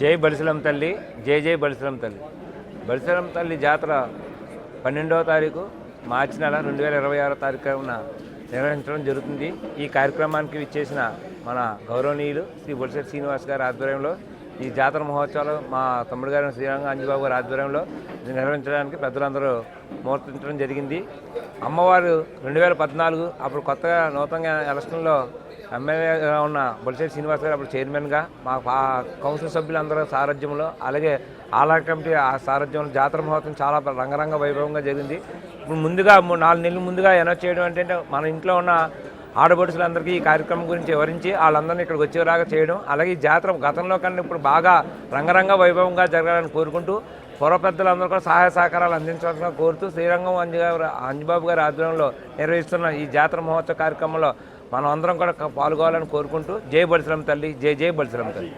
జై బలిసలం తల్లి జై జై బలిసలం తల్లి. బలిసలం తల్లి జాతర పన్నెండవ తారీఖు మార్చి నెల రెండు వేల ఇరవై ఆరో తారీఖున నిర్వహించడం జరుగుతుంది. ఈ కార్యక్రమానికి విచ్చేసిన మన గౌరవనీయులు శ్రీ బొలిసెట్ శ్రీనివాస్ గారి ఆధ్వర్యంలో ఈ జాతర మహోత్సవాలు మా తమ్ముడు గారి శ్రీరంగ అంజబాబు గారి ఆధ్వర్యంలో నిర్వహించడానికి పెద్దలందరూ ముహూర్తించడం జరిగింది. అమ్మవారు రెండు వేల పద్నాలుగు అప్పుడు కొత్తగా నూతనంగా ఎలక్షన్లో ఎమ్మెల్యేగా ఉన్న బొలిశెట్టి శ్రీనివాస్ గారు అప్పుడు చైర్మన్గా మా కౌన్సిల్ సభ్యులందరూ సారథ్యంలో అలాగే ఆలా కమిటీ ఆ సారథ్యంలో జాతర మహోత్సవం చాలా రంగరంగ వైభవంగా జరిగింది. ఇప్పుడు ముందుగా నాలుగు నెలలు ముందుగా అనౌన్స్ చేయడం ఏంటంటే మన ఇంట్లో ఉన్న ఆడపడుచులందరికీ ఈ కార్యక్రమం గురించి వివరించి వాళ్ళందరినీ ఇక్కడికి వచ్చేలాగా చేయడం అలాగే ఈ జాతర గతంలో కన్నా ఇప్పుడు బాగా రంగరంగ వైభవంగా జరగాలని కోరుకుంటూ పూర్వ పెద్దలందరూ కూడా సహాయ సహకారాలు అందించాలని కోరుతూ శ్రీరంగం అంజు గారు అంజబాబు గారి ఆధ్వర్యంలో నిర్వహిస్తున్న ఈ జాతర మహోత్సవ కార్యక్రమంలో మనం అందరం కూడా పాల్గొవాలని కోరుకుంటూ జై బలిశ్రమ తల్లి జై జై బలిశ్రమ తల్లి.